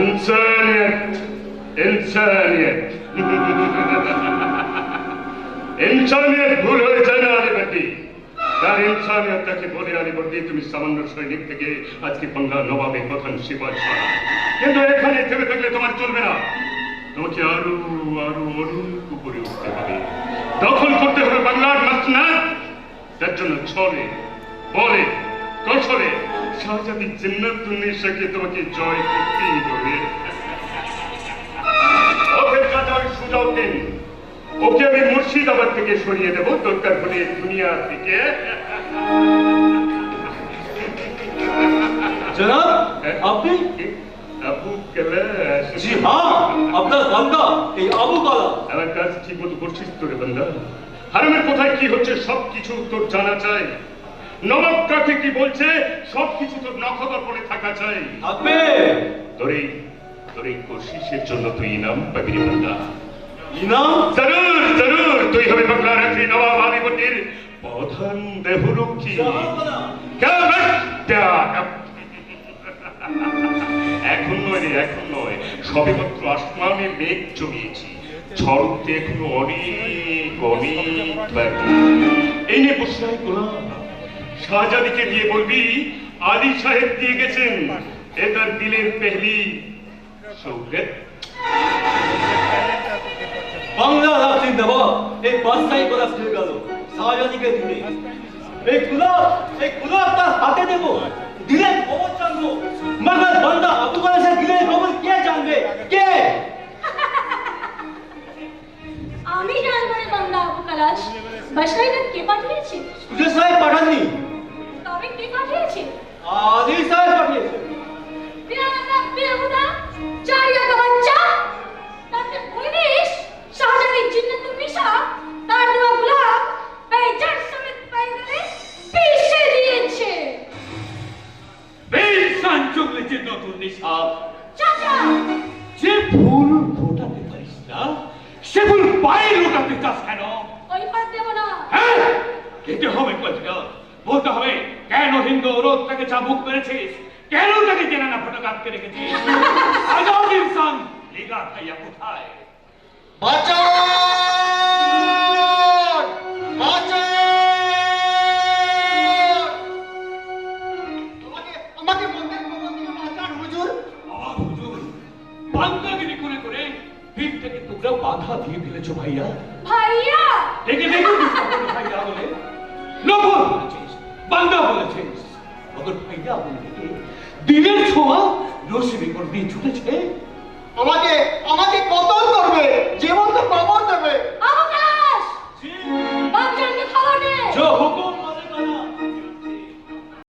إنسانية إنسانية ইনসানিয়ত ভুল হয়েছে না তার ইনসানিয়তটাকে বলে আলিবর্দি তুমি সামান্য সৈনিক থেকে আজকে বাংলা নবাবে প্রধান সিপাহ। কিন্তু এখানে থেকে থাকলে তোমার চলবে না। তোমাকে আরও আরও অনেক উপরে উঠতে হবে। দখল করতে হবে বাংলার মাসনাদ তার জন্য ছলে, বলে কৌশলে শাহজাদি জিন্নাতুন্নিসাকে তোমাকে জয় করতেই হবে? ওকে আমি মুর্শিদাবাদ থেকে সরিয়ে দেবো দরকার হলে দুনিয়া থেকে। জনাব আপনি? আবু কেলাস। জি হ্যাঁ আপনার বান্দা এই আবু কালা আমার কাজ ঠিক মতো করছিস তো রে বান্দা? হারামের কোথায় কি হচ্ছে সব কিছু তোর জানা চাই। নবাব কাকে কি বলছে? সব কিছু তোর নখদর্পণে থাকা চাই। আপনি তোর এই তোর এই কোশিসের জন্য তুই ইনাম পাবি বান্দা ইনাম? জরুর জরুর তুই হবে বাংলার একটি নবাব আলিবর্দির প্রধান দেহরক্ষী এখন নয় রে এখন নয়। সবে মাত্র আসমানে মেঘ জমিয়েছি। ঝড় উঠতে এখনও অনেক অনেক বাকি। এই নিয়ে বসরাই গোলাম। শাহজাদিকে দিয়ে বলবি আলী সাহেব দিয়ে গেছেন। এ তার দিলের পেহলি। বাংলা রাত্রি নবাব এই গেল। শাহজাদিকে দিলে। এই গুলাব এই গুলাব তার হাতে দেবো। দিলের খবর জানব। মগর বান্দা আবু কালাসের দিলের খবর কে জানবে? কে? আমি জানব রে বাংলা আবু কালাস। বাসাইটা কে পাঠিয়েছে? সুজয় সাহেব পাঠাননি। তবে কে পাঠিয়েছে আদি সাহেব পাঠিয়েছে। বিরানা বেহুদা চারিয়া বাচ্চা। তাতে বলিস শাহজাদি জিন্নাতুল নিসা তার দেওয়া গোলাপ বেজার সমেত পাই গেলে পিষে দিয়েছে। বেসান চুগলেছে নতুন নিশাব। চাচা! যে ফুল ফোটাতে পারিস না সে ফুল পায়ে লোটাতে চাস কেন? ওই পাত দেব না। হ্যাঁ খেতে হবে কথা বলতে হবে কেন হিন্দু রোদ তাকে চাবুক মেরেছিস? কেন তাকে জেনা না ফটো কাটকে রেখেছিস? আজাদ ইনসান লিগা ভাইয়া কোথায়? বাঁচান বাঁচান আমাকে আমাকে মন্দির ভবন থেকে বাঁচান হুজুর? আহ, হুজুর, বান্দাগিরি করে করে ভিড় থেকে তোমরা বাধা দিয়ে ফেলেছো ভাইয়া। ভাইয়া! দেখে দেখে ভাইয়া বলে? বলেছিস বলেছে বলেছিস ভাইয়া বলে দিনের ছোঁয়া রশ্মি করে দিয়ে ছুটেছে আমাকে আমাকে কতল